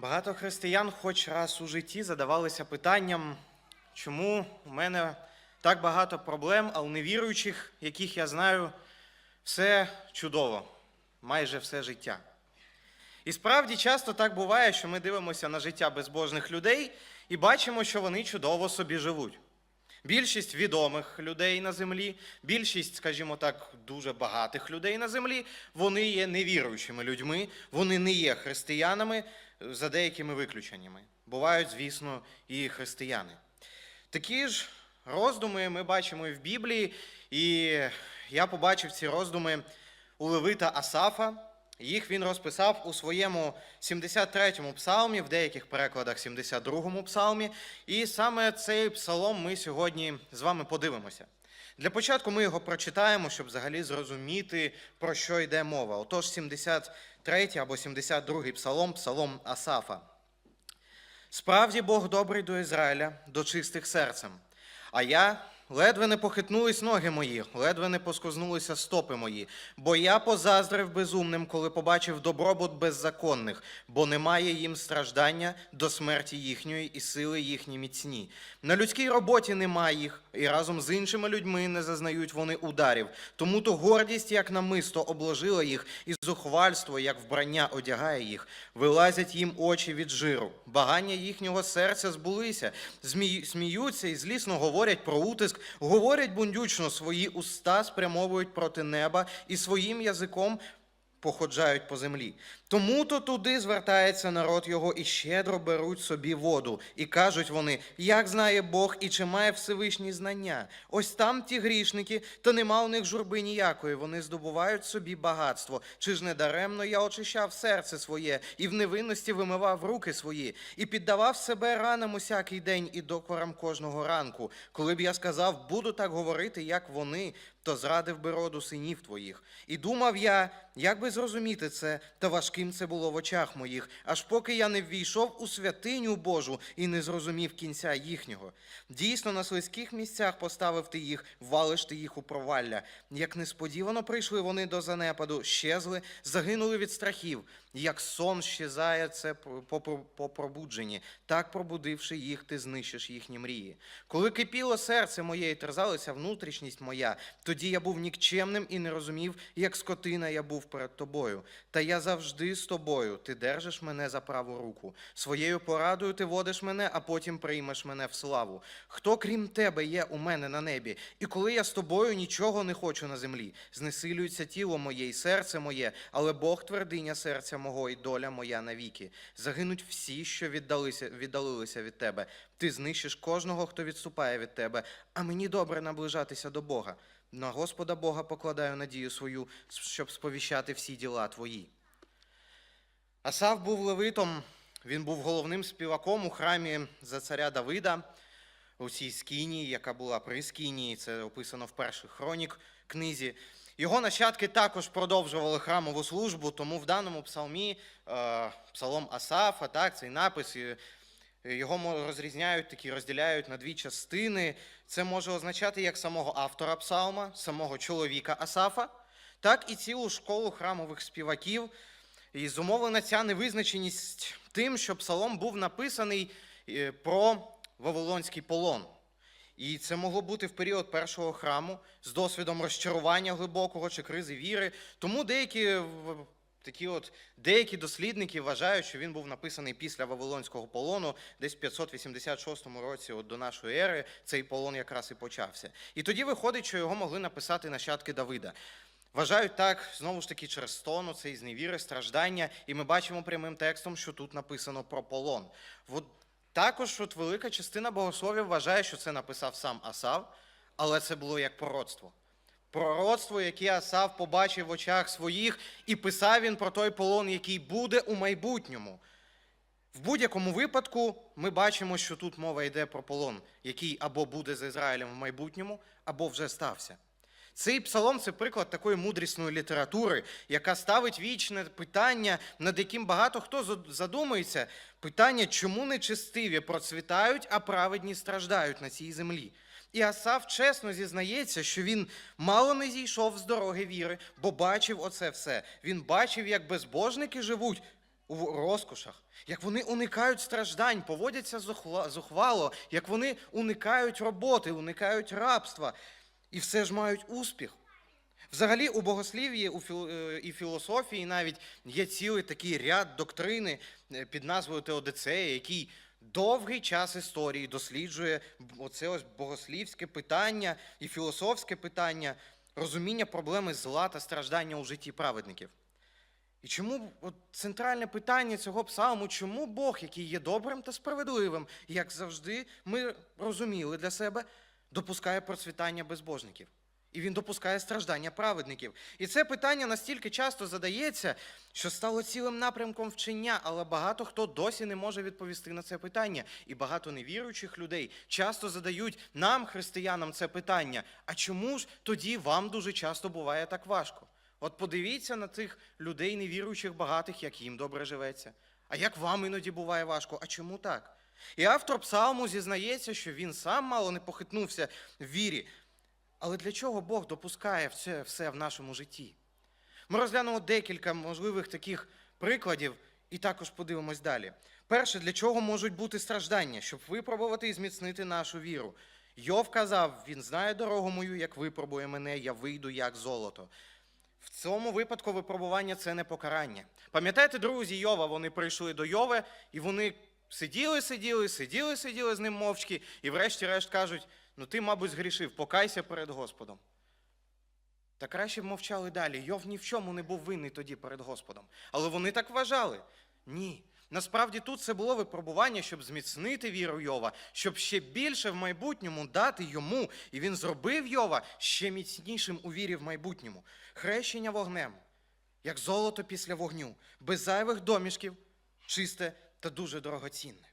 Багато християн хоч раз у житті задавалися питанням, чому у мене так багато проблем, а у невіруючих, яких я знаю, все чудово, майже все життя. І справді часто так буває, що ми дивимося на життя безбожних людей і бачимо, що вони чудово собі живуть. Більшість відомих людей на землі, більшість, скажімо так, дуже багатих людей на землі, вони є невіруючими людьми, вони не є християнами за деякими виключеннями. Бувають, звісно, і християни. Такі ж роздуми ми бачимо і в Біблії, і я побачив ці роздуми у Левита Асафа. Їх він розписав у своєму 73-му псалмі, в деяких перекладах 72-му псалмі. І саме цей псалом ми сьогодні з вами подивимося. Для початку ми його прочитаємо, щоб взагалі зрозуміти, про що йде мова. Отож, 73 або 72-й псалом, псалом Асафа. Справді Бог добрий до Ізраїля, до чистих серцем. А я ледве не похитнулись ноги мої, ледве не поскознулися стопи мої, бо я позаздрив безумним, коли побачив добробут беззаконних, бо немає їм страждання до смерті їхньої і сили їхні міцні. На людській роботі немає їх, і разом з іншими людьми не зазнають вони ударів. Тому то гордість, як намисто, обложила їх, і зухвальство, як вбрання одягає їх. Вилазять їм очі від жиру. Багання їхнього серця збулися, сміються і злісно говорять про утиск, говорять бундючно, свої уста спрямовують проти неба і своїм язиком походжають по землі. Тому то туди звертається народ його і щедро беруть собі воду. І кажуть вони, як знає Бог і чи має Всевишній знання. Ось там ті грішники, та нема у них журби ніякої. Вони здобувають собі багатство. Чи ж не даремно я очищав серце своє і в невинності вимивав руки свої, і піддавав себе ранам усякий день і докорам кожного ранку. Коли б я сказав, буду так говорити, як вони, то зрадив би роду синів твоїх. І думав я, як би зрозуміти це, та важким це було в очах моїх, аж поки я не ввійшов у святиню Божу і не зрозумів кінця їхнього. Дійсно, на слизьких місцях поставив ти їх, валиш ти їх у провалля. Як несподівано прийшли вони до занепаду, щезли, загинули від страхів. Як сон щезає це по, пробудженні, так пробудивши їх, ти знищиш їхні мрії. Коли кипіло серце моє і терзалася внутрішність моя, тоді я був нікчемним і не розумів, як скотина я був перед тобою. Та я завжди з тобою. Ти держиш мене за праву руку. Своєю порадою ти водиш мене, а потім приймеш мене в славу. Хто крім тебе є у мене на небі? І коли я з тобою нічого не хочу на землі, знесилюється тіло моє і серце моє, але Бог твердиня серця мого і доля моя навіки. Загинуть всі, що віддалися, віддалилися від тебе. Ти знищиш кожного, хто відступає від тебе, а мені добре наближатися до Бога. На Господа Бога покладаю надію свою, щоб сповіщати всі діла твої. Асав був левитом, він був головним співаком у храмі за царя Давида у цій скінії, яка була при скінії, це описано в перших хронік книзі. Його нащадки також продовжували храмову службу, тому в даному псалмі, е, псалом Асафа, так, цей напис, його розрізняють такі, розділяють на дві частини. Це може означати як самого автора псалма, самого чоловіка Асафа, так і цілу школу храмових співаків. І зумовлена ця невизначеність тим, що псалом був написаний е, про Вавилонський полон. І це могло бути в період першого храму з досвідом розчарування глибокого чи кризи віри. Тому деякі такі от деякі дослідники вважають, що він був написаний після Вавилонського полону, десь в 586 році от до нашої ери цей полон якраз і почався. І тоді виходить, що його могли написати нащадки Давида. Вважають так, знову ж таки, через стону, це із невіри, страждання, і ми бачимо прямим текстом, що тут написано про полон. От також от велика частина богословів вважає, що це написав сам Асав, але це було як пророцтво. Пророцтво, яке Асав побачив в очах своїх, і писав він про той полон, який буде у майбутньому. В будь-якому випадку ми бачимо, що тут мова йде про полон, який або буде з Ізраїлем в майбутньому, або вже стався. Цей псалом це приклад такої мудрісної літератури, яка ставить вічне питання, над яким багато хто задумується. Питання, чому нечестиві процвітають, а праведні страждають на цій землі. І Асав чесно зізнається, що він мало не зійшов з дороги віри, бо бачив оце все. Він бачив, як безбожники живуть у розкошах, як вони уникають страждань, поводяться зухвало, як вони уникають роботи, уникають рабства і все ж мають успіх. Взагалі, у богослів'ї е, і філософії навіть є цілий такий ряд доктрини е, під назвою Теодицея, який довгий час історії досліджує оце ось богослівське питання і філософське питання розуміння проблеми зла та страждання у житті праведників. І чому от центральне питання цього псалму, чому Бог, який є добрим та справедливим, як завжди ми розуміли для себе, допускає процвітання безбожників? І він допускає страждання праведників. І це питання настільки часто задається, що стало цілим напрямком вчення, але багато хто досі не може відповісти на це питання. І багато невіруючих людей часто задають нам, християнам, це питання. А чому ж тоді вам дуже часто буває так важко? От подивіться на тих людей, невіруючих багатих, як їм добре живеться. А як вам іноді буває важко? А чому так? І автор псалму зізнається, що він сам мало не похитнувся в вірі. Але для чого Бог допускає все, все в нашому житті? Ми розглянемо декілька можливих таких прикладів і також подивимось далі. Перше, для чого можуть бути страждання, щоб випробувати і зміцнити нашу віру. Йов казав, він знає дорогу мою, як випробує мене, я вийду як золото. В цьому випадку випробування це не покарання. Пам'ятаєте, друзі Йова, вони прийшли до Йове, і вони сиділи, сиділи, сиділи, сиділи з ним мовчки, і врешті-решт кажуть: ну ти, мабуть, згрішив, покайся перед Господом. Та краще б мовчали далі. Йов ні в чому не був винний тоді перед Господом. Але вони так вважали. Ні. Насправді тут це було випробування, щоб зміцнити віру Йова, щоб ще більше в майбутньому дати йому. І він зробив Йова ще міцнішим у вірі в майбутньому. Хрещення вогнем, як золото після вогню, без зайвих домішків, чисте та дуже дорогоцінне.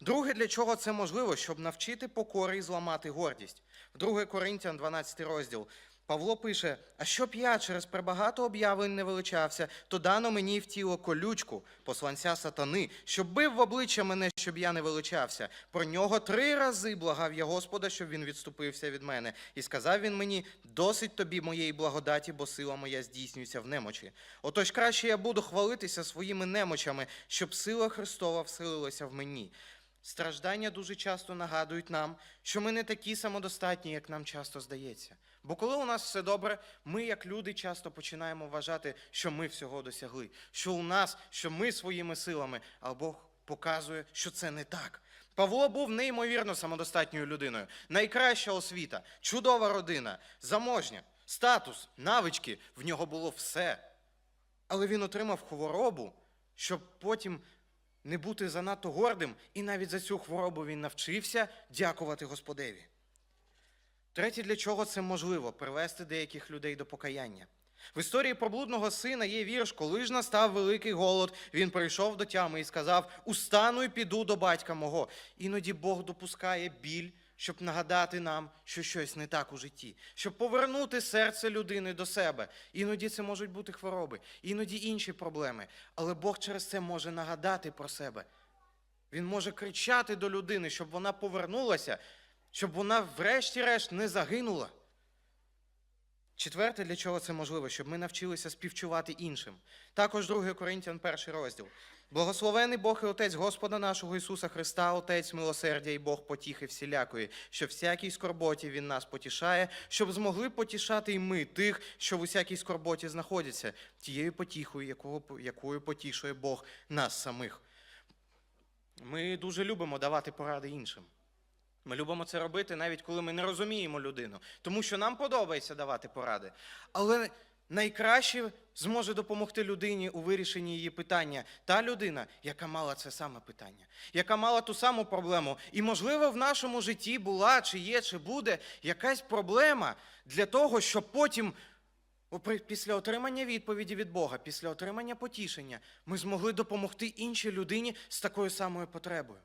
Друге, для чого це можливо, щоб навчити покори і зламати гордість. В 2 Коринтян, 12 розділ. Павло пише: А щоб я через пребагато об'явлень не величався, то дано мені в тіло колючку, посланця сатани, щоб бив в обличчя мене, щоб я не величався. Про нього три рази благав я Господа, щоб він відступився від мене. І сказав він мені: досить тобі моєї благодаті, бо сила моя здійснюється в немочі. Отож краще я буду хвалитися своїми немочами, щоб сила Христова вселилася в мені. Страждання дуже часто нагадують нам, що ми не такі самодостатні, як нам часто здається. Бо коли у нас все добре, ми, як люди, часто починаємо вважати, що ми всього досягли, що у нас, що ми своїми силами, а Бог показує, що це не так. Павло був неймовірно самодостатньою людиною. Найкраща освіта, чудова родина, заможня, статус, навички в нього було все. Але він отримав хворобу, щоб потім не бути занадто гордим, і навіть за цю хворобу він навчився дякувати Господеві. Третє, для чого це можливо привести деяких людей до покаяння. В історії про блудного сина є вірш, коли ж настав великий голод, він прийшов до тями і сказав: Устану і піду до батька мого. Іноді Бог допускає біль, щоб нагадати нам, що щось не так у житті, щоб повернути серце людини до себе. Іноді це можуть бути хвороби, іноді інші проблеми. Але Бог через це може нагадати про себе. Він може кричати до людини, щоб вона повернулася, щоб вона, врешті-решт, не загинула. Четверте, для чого це можливо, щоб ми навчилися співчувати іншим. Також 2 Коринтян, перший розділ. Благословений Бог і Отець Господа нашого Ісуса Христа, Отець милосердя і Бог потіхи всілякої, що всякій скорботі Він нас потішає, щоб змогли потішати й ми тих, що в усякій скорботі знаходяться, тією потіхою, якого, якою потішує Бог нас самих. Ми дуже любимо давати поради іншим. Ми любимо це робити, навіть коли ми не розуміємо людину, тому що нам подобається давати поради. Але найкраще зможе допомогти людині у вирішенні її питання та людина, яка мала це саме питання, яка мала ту саму проблему. І, можливо, в нашому житті була, чи є, чи буде якась проблема для того, щоб потім, після отримання відповіді від Бога, після отримання потішення, ми змогли допомогти іншій людині з такою самою потребою.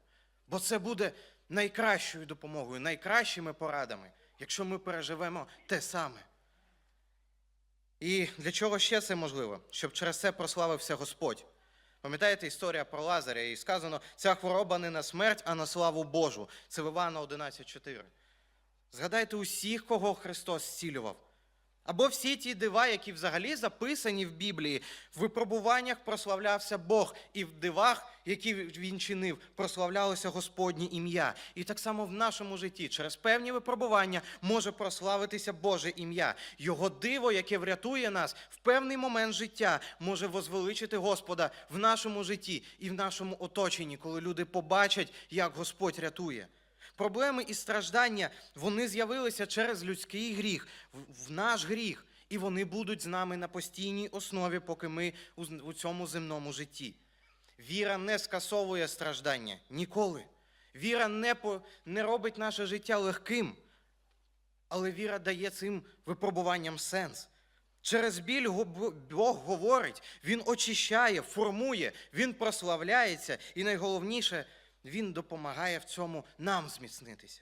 Бо це буде найкращою допомогою, найкращими порадами, якщо ми переживемо те саме. І для чого ще це можливо? Щоб через це прославився Господь. Пам'ятаєте історія про Лазаря? І сказано, ця хвороба не на смерть, а на славу Божу. Це в Івана 11.4. Згадайте усіх, кого Христос зцілював. Або всі ті дива, які взагалі записані в Біблії, в випробуваннях прославлявся Бог, і в дивах, які він чинив, прославлялося Господнє ім'я. І так само в нашому житті через певні випробування може прославитися Боже ім'я. Його диво, яке врятує нас в певний момент життя, може возвеличити Господа в нашому житті і в нашому оточенні, коли люди побачать, як Господь рятує. Проблеми і страждання вони з'явилися через людський гріх, в- наш гріх, і вони будуть з нами на постійній основі, поки ми у цьому земному житті. Віра не скасовує страждання ніколи. Віра не, по, не робить наше життя легким, але віра дає цим випробуванням сенс. Через біль Бог говорить, Він очищає, формує, Він прославляється, і найголовніше, Він допомагає в цьому нам зміцнитися.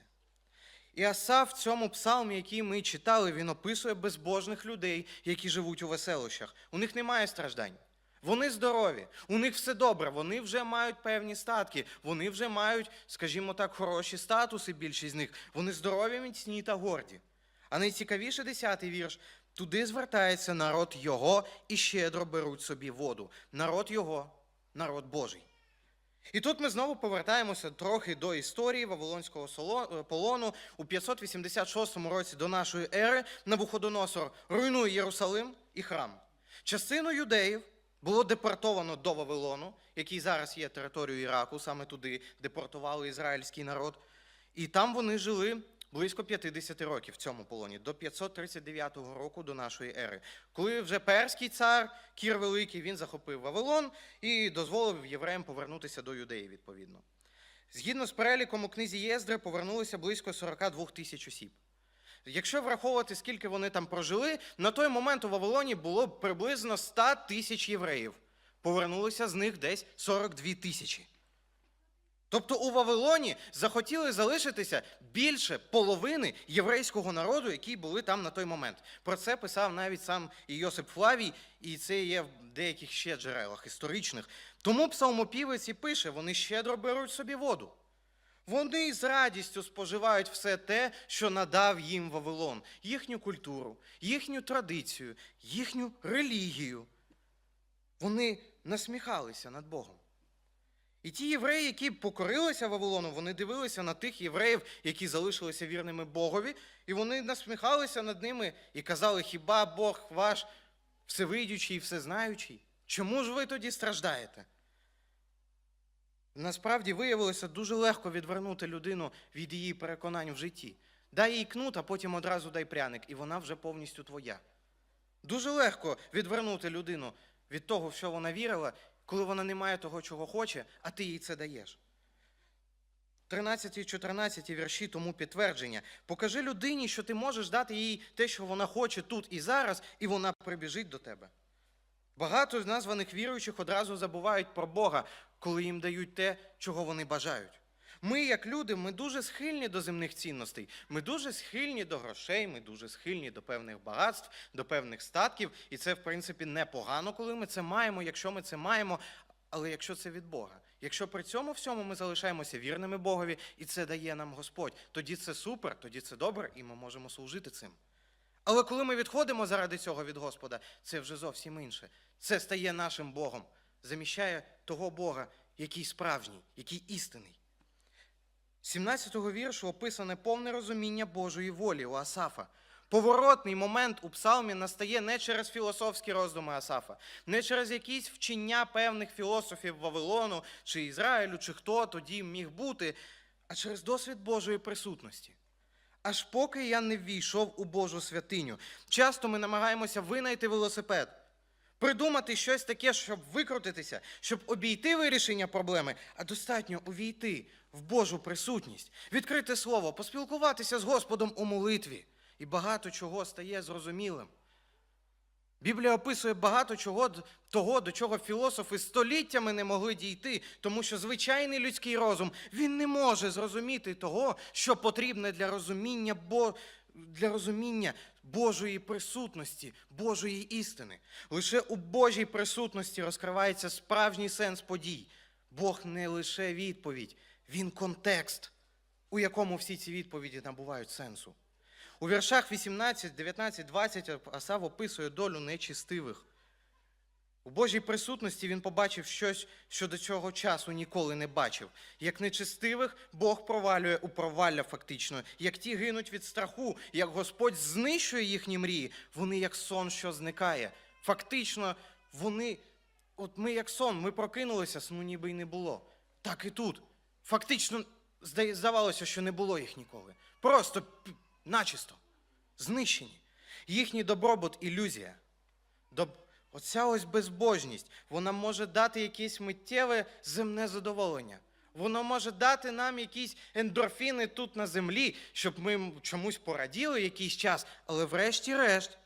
І Асав в цьому псалмі, який ми читали, він описує безбожних людей, які живуть у веселощах. У них немає страждань. Вони здорові, у них все добре, вони вже мають певні статки, вони вже мають, скажімо так, хороші статуси, більшість з них. Вони здорові, міцні та горді. А найцікавіше десятий вірш. Туди звертається народ його і щедро беруть собі воду. Народ його, народ Божий. І тут ми знову повертаємося трохи до історії Вавилонського е, полону. У 586 році до нашої ери Навуходоносор руйнує Єрусалим і храм. Частину юдеїв було депортовано до Вавилону, який зараз є територією Іраку, саме туди депортували ізраїльський народ. І там вони жили близько 50 років в цьому полоні, до 539 року до нашої ери. Коли вже перський цар Кір Великий він захопив Вавилон і дозволив євреям повернутися до юдеї, відповідно. Згідно з переліком у книзі Єздри повернулося близько 42 тисяч осіб. Якщо враховувати, скільки вони там прожили, на той момент у Вавилоні було приблизно 100 тисяч євреїв. Повернулося з них десь 42 тисячі. Тобто у Вавилоні захотіли залишитися більше половини єврейського народу, які були там на той момент. Про це писав навіть сам Йосип Флавій, і це є в деяких ще джерелах історичних. Тому псалмопівець і пише: вони щедро беруть собі воду. Вони з радістю споживають все те, що надав їм Вавилон, їхню культуру, їхню традицію, їхню релігію. Вони насміхалися над Богом. І ті євреї, які покорилися Вавилону, вони дивилися на тих євреїв, які залишилися вірними Богові, і вони насміхалися над ними і казали: хіба Бог ваш всевидючий і всезнаючий? Чому ж ви тоді страждаєте? Насправді виявилося дуже легко відвернути людину від її переконань в житті. Дай їй кнут, а потім одразу дай пряник, і вона вже повністю твоя. Дуже легко відвернути людину від того, в що вона вірила, коли вона не має того, чого хоче, а ти їй це даєш. 13 і 14 вірші тому підтвердження. Покажи людині, що ти можеш дати їй те, що вона хоче тут і зараз, і вона прибіжить до тебе. Багато з названих віруючих одразу забувають про Бога, коли їм дають те, чого вони бажають. Ми, як люди, ми дуже схильні до земних цінностей, ми дуже схильні до грошей, ми дуже схильні до певних багатств, до певних статків. І це, в принципі, непогано, коли ми це маємо, якщо ми це маємо, але якщо це від Бога. Якщо при цьому всьому ми залишаємося вірними Богові, і це дає нам Господь, тоді це супер, тоді це добре, і ми можемо служити цим. Але коли ми відходимо заради цього від Господа, це вже зовсім інше. Це стає нашим Богом, заміщає того Бога, який справжній, який істинний. 17-го віршу описане повне розуміння Божої волі у Асафа. Поворотний момент у псалмі настає не через філософські роздуми Асафа, не через якісь вчення певних філософів Вавилону чи Ізраїлю, чи хто тоді міг бути, а через досвід Божої присутності. Аж поки я не ввійшов у Божу святиню. Часто ми намагаємося винайти велосипед, придумати щось таке, щоб викрутитися, щоб обійти вирішення проблеми, а достатньо увійти в Божу присутність, відкрити слово, поспілкуватися з Господом у молитві. І багато чого стає зрозумілим. Біблія описує багато чого того, до чого філософи століттями не могли дійти, тому що звичайний людський розум він не може зрозуміти того, що потрібне для розуміння, Бо... для розуміння Божої присутності, Божої істини. Лише у Божій присутності розкривається справжній сенс подій. Бог не лише відповідь, він контекст, у якому всі ці відповіді набувають сенсу. У віршах 18, 19, 20 Асав описує долю нечистивих. У Божій присутності він побачив щось, що до цього часу ніколи не бачив. Як нечистивих Бог провалює у провалля фактично, як ті гинуть від страху, як Господь знищує їхні мрії, вони як сон, що зникає. Фактично, вони, от ми як сон, ми прокинулися, сну ніби й не було. Так і тут. Фактично, здавалося, що не було їх ніколи. Просто начисто. Знищені. Їхній добробут ілюзія. Доб... Оця ось безбожність, вона може дати якесь миттєве земне задоволення. Воно може дати нам якісь ендорфіни тут на землі, щоб ми чомусь пораділи якийсь час, але врешті-решт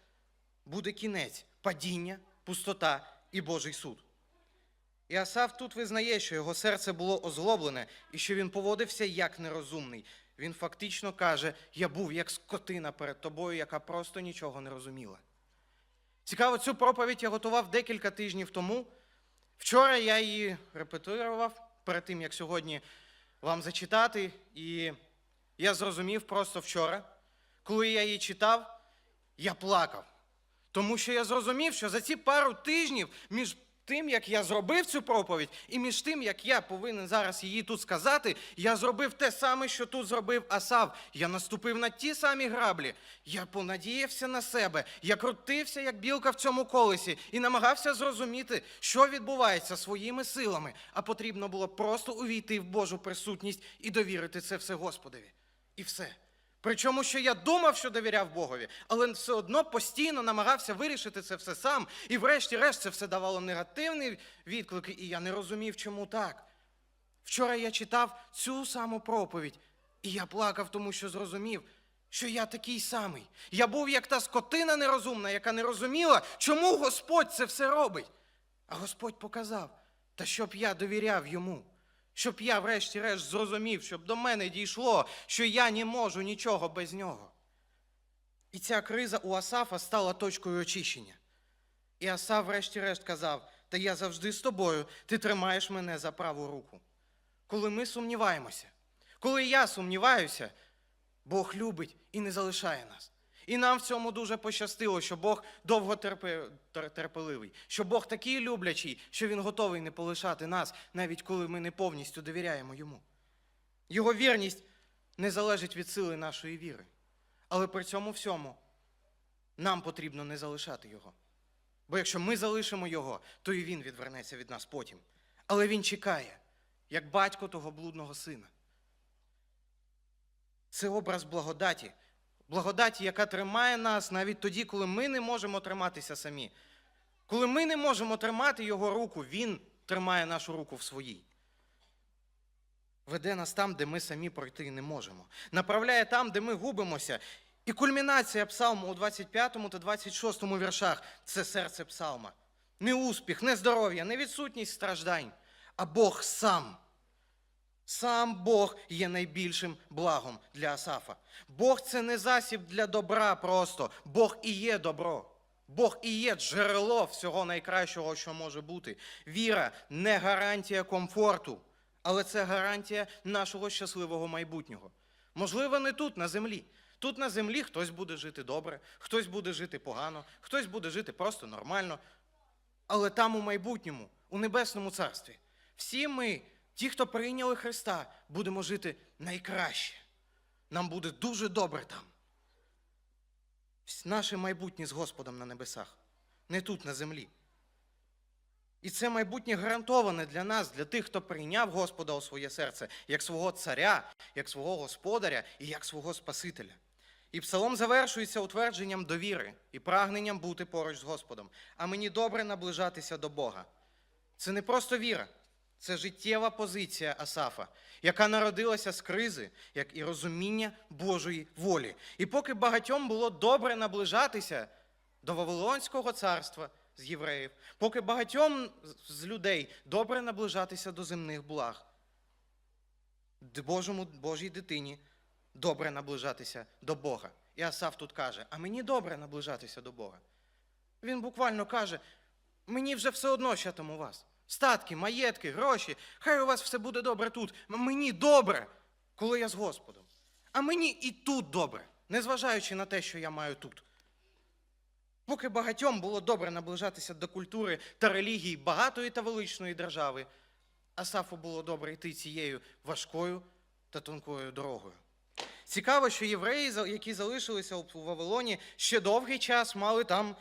буде кінець падіння, пустота і Божий суд. І Асав тут визнає, що його серце було озлоблене і що він поводився як нерозумний. Він фактично каже: Я був як скотина перед тобою, яка просто нічого не розуміла. Цікаво, цю проповідь я готував декілька тижнів тому. Вчора я її репетирував перед тим, як сьогодні вам зачитати. І я зрозумів просто вчора, коли я її читав, я плакав. Тому що я зрозумів, що за ці пару тижнів між тим, як я зробив цю проповідь, і між тим, як я повинен зараз її тут сказати, я зробив те саме, що тут зробив Асав. Я наступив на ті самі граблі. Я понадіявся на себе. Я крутився, як білка в цьому колесі, і намагався зрозуміти, що відбувається своїми силами. А потрібно було просто увійти в Божу присутність і довірити це все Господові. І все. Причому, що я думав, що довіряв Богові, але все одно постійно намагався вирішити це все сам. І врешті-решт це все давало негативні відклики, і я не розумів, чому так. Вчора я читав цю саму проповідь, і я плакав, тому що зрозумів, що я такий самий. Я був як та скотина нерозумна, яка не розуміла, чому Господь це все робить. А Господь показав, та щоб я довіряв йому, щоб я, врешті-решт, зрозумів, щоб до мене дійшло, що я не можу нічого без нього. І ця криза у Асафа стала точкою очищення. І Асаф, врешті-решт, казав: Та я завжди з тобою, ти тримаєш мене за праву руку. Коли ми сумніваємося, коли я сумніваюся, Бог любить і не залишає нас. І нам в цьому дуже пощастило, що Бог довго терпеливий, що Бог такий люблячий, що Він готовий не полишати нас, навіть коли ми не повністю довіряємо Йому. Його вірність не залежить від сили нашої віри. Але при цьому всьому нам потрібно не залишати Його. Бо якщо ми залишимо Його, то і Він відвернеться від нас потім. Але Він чекає, як батько того блудного сина. Це образ благодаті. Благодаті, яка тримає нас навіть тоді, коли ми не можемо триматися самі. Коли ми не можемо тримати Його руку, Він тримає нашу руку в своїй. Веде нас там, де ми самі пройти не можемо. Направляє там, де ми губимося. І кульмінація псалму у 25 та 26 віршах це серце псалма. Не успіх, не здоров'я, не відсутність страждань, а Бог сам. Сам Бог є найбільшим благом для Асафа. Бог це не засіб для добра просто. Бог і є добро. Бог і є джерело всього найкращого, що може бути. Віра не гарантія комфорту, але це гарантія нашого щасливого майбутнього. Можливо, не тут, на землі. Тут на землі хтось буде жити добре, хтось буде жити погано, хтось буде жити просто нормально. Але там у майбутньому, у небесному царстві, всі ми, ті, хто прийняли Христа, будемо жити найкраще. Нам буде дуже добре там. Наше майбутнє з Господом на небесах, не тут, на землі. І це майбутнє гарантоване для нас, для тих, хто прийняв Господа у своє серце, як свого царя, як свого господаря і як свого Спасителя. І псалом завершується утвердженням довіри і прагненням бути поруч з Господом. А мені добре наближатися до Бога. Це не просто віра, це життєва позиція Асафа, яка народилася з кризи, як і розуміння Божої волі. І поки багатьом було добре наближатися до Вавилонського царства з євреїв, поки багатьом з людей добре наближатися до земних благ, Божому, Божій дитині добре наближатися до Бога. І Асаф тут каже: а мені добре наближатися до Бога. Він буквально каже: мені вже все одно, що там у вас. Статки, маєтки, гроші, хай у вас все буде добре тут. Мені добре, коли я з Господом. А мені і тут добре. незважаючи на те, що я маю тут. Поки багатьом було добре наближатися до культури та релігії багатої та величної держави, Асафу було добре йти цією важкою та тонкою дорогою. Цікаво, що євреї, які залишилися у Вавилоні, ще довгий час мали там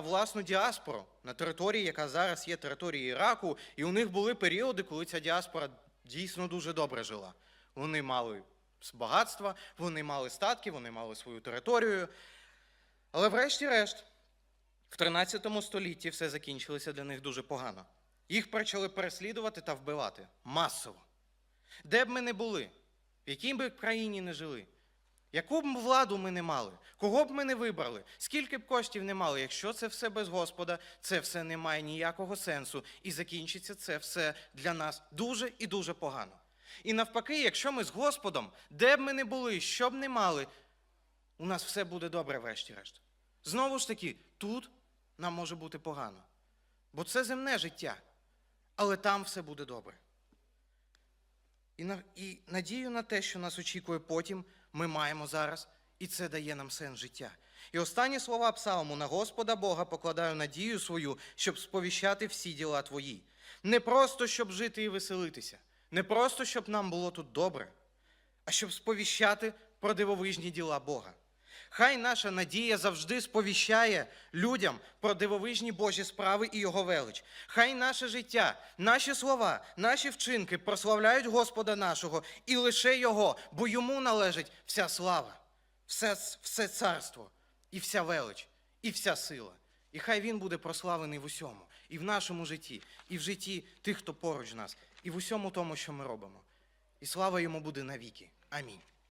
власну діаспору на території, яка зараз є територією Іраку, і у них були періоди, коли ця діаспора дійсно дуже добре жила. Вони мали багатства, вони мали статки, вони мали свою територію. Але врешті-решт, в 13 столітті все закінчилося для них дуже погано. Їх почали переслідувати та вбивати масово. Де б ми не були, в якій би країні не жили, яку б владу ми не мали, кого б ми не вибрали, скільки б коштів не мали, якщо це все без Господа, це все не має ніякого сенсу, і закінчиться це все для нас дуже і дуже погано. І навпаки, якщо ми з Господом, де б ми не були, що б не мали, у нас все буде добре, врешті-решт. Знову ж таки, тут нам може бути погано. Бо це земне життя, але там все буде добре. І, на, і надію на те, що нас очікує потім, ми маємо зараз, і це дає нам сенс життя. І останні слова псалму на Господа Бога покладаю надію свою, щоб сповіщати всі діла твої. Не просто щоб жити і веселитися, не просто щоб нам було тут добре, а щоб сповіщати про дивовижні діла Бога. Хай наша надія завжди сповіщає людям про дивовижні Божі справи і Його велич. Хай наше життя, наші слова, наші вчинки прославляють Господа нашого і лише Його, бо йому належить вся слава, все, все царство, і вся велич, і вся сила. І хай Він буде прославлений в усьому, і в нашому житті, і в житті тих, хто поруч нас, і в усьому тому, що ми робимо. І слава йому буде навіки. Амінь.